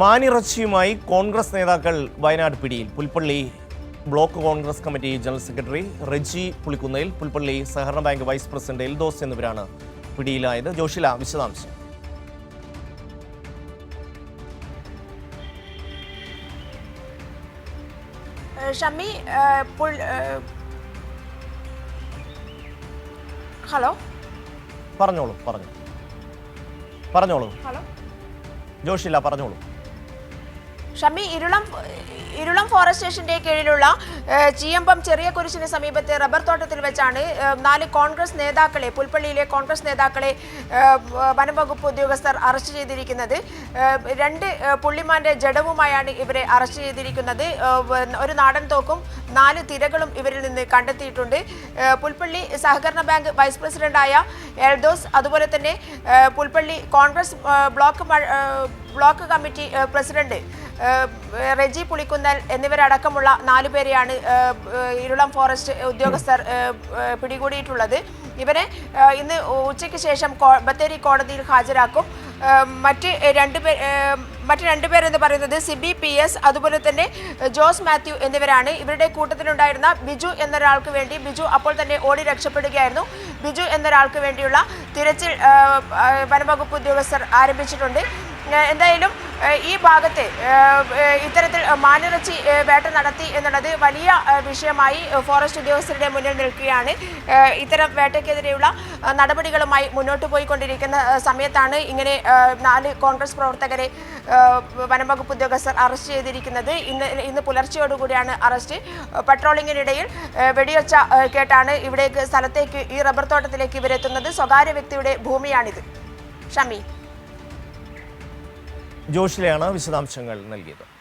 മാനിറച്ചിയുമായി കോൺഗ്രസ് നേതാക്കൾ വയനാട് പിടിയിൽ. Pulpally block Congress committee general secretary Reji Pulikkunnel Pulpally സഹകരണ ബാങ്ക് വൈസ് പ്രസിഡന്റ് എൽദോസ് എന്നിവരാണ് പിടിയിലായത്. ജോഷില വിശദാംശം. ഷമ്മി ഹലോ? പറഞ്ഞോളൂ പറഞ്ഞു. പറഞ്ഞോളൂ. ഹലോ? ജോഷില പറഞ്ഞോളൂ. ഷമ്മി ഇരുളം ഇരുളം ഫോറസ്റ്റ് സ്റ്റേഷന്റെ കീഴിലുള്ള ചീയമ്പം ചെറിയ കുരിശിന് സമീപത്തെ റബ്ബർ തോട്ടത്തിൽ വെച്ചാണ് നാല് കോൺഗ്രസ് നേതാക്കളെ പുൽപ്പള്ളിയിലെ കോൺഗ്രസ് നേതാക്കളെ വനംവകുപ്പ് വകുപ്പ് ഉദ്യോഗസ്ഥർ അറസ്റ്റ് ചെയ്തിരിക്കുന്നത്. രണ്ട് പുള്ളിമാന്റെ ജഡവുമായാണ് ഇവരെ അറസ്റ്റ് ചെയ്തിരിക്കുന്നത്. ഒരു നാടൻ തോക്കും നാല് തിരകളും ഇവരിൽ നിന്ന് കണ്ടെത്തിയിട്ടുണ്ട്. പുൽപ്പള്ളി സഹകരണ ബാങ്ക് വൈസ് പ്രസിഡന്റായ എൽദോസ് അതുപോലെ തന്നെ Pulpally Congress block block committee president Reji Pulikkunnel എന്നിവരടക്കമുള്ള നാലു പേരെയാണ് ഏഹ്, ഏഹ്, ഇരുളം ഫോറസ്റ്റ് ഉദ്യോഗസ്ഥർ പിടികൂടിയിട്ടുള്ളത്. ഇവരെ ഇന്ന് ഉച്ചയ്ക്ക് ശേഷം ബത്തേരി കോടതിയിൽ ഹാജരാക്കും. മറ്റ് രണ്ട് പേർ മറ്റ് രണ്ട് പേരെന്ന് പറയുന്നത് സിബി പി എസ് അതുപോലെ തന്നെ ജോസ് മാത്യു എന്നിവരാണ്. ഇവരുടെ കൂട്ടത്തിലുണ്ടായിരുന്ന ബിജു എന്നൊരാൾക്ക് വേണ്ടി ബിജു അപ്പോൾ തന്നെ ഓടി രക്ഷപ്പെടുകയായിരുന്നു. ബിജു എന്നൊരാൾക്ക് വേണ്ടിയുള്ള തിരച്ചിൽ വനംവകുപ്പ് ഉദ്യോഗസ്ഥർ ആരംഭിച്ചിട്ടുണ്ട്. എന്തായാലും ഈ ഭാഗത്തെ ഇത്തരത്തിൽ മാനിറച്ചി വേട്ട നടത്തി എന്നുള്ളത് വലിയ വിഷയമായി ഫോറസ്റ്റ് ഉദ്യോഗസ്ഥരുടെ മുന്നിൽ നിൽക്കുകയാണ്. ഇത്തരം വേട്ടയ്ക്കെതിരെയുള്ള നടപടികളുമായി മുന്നോട്ട് പോയിക്കൊണ്ടിരിക്കുന്ന സമയത്താണ് ഇങ്ങനെ നാല് കോൺഗ്രസ് പ്രവർത്തകരെ വനംവകുപ്പ് ഉദ്യോഗസ്ഥർ അറസ്റ്റ് ചെയ്തിരിക്കുന്നത്. ഇന്ന് ഇന്ന് പുലർച്ചെയോടുകൂടിയാണ് അറസ്റ്റ്. പട്രോളിങ്ങിനിടയിൽ വെടിയൊച്ച കേട്ടാണ് ഇവിടേക്ക് സ്ഥലത്തേക്ക് ഈ റബ്ബർ തോട്ടത്തിലേക്ക് ഇവരെത്തുന്നത്. സ്വകാര്യ വ്യക്തിയുടെ ഭൂമിയാണിത്. ഷമി. ജോഷിലയാണ് വിശദാംശങ്ങൾ നൽകിയത്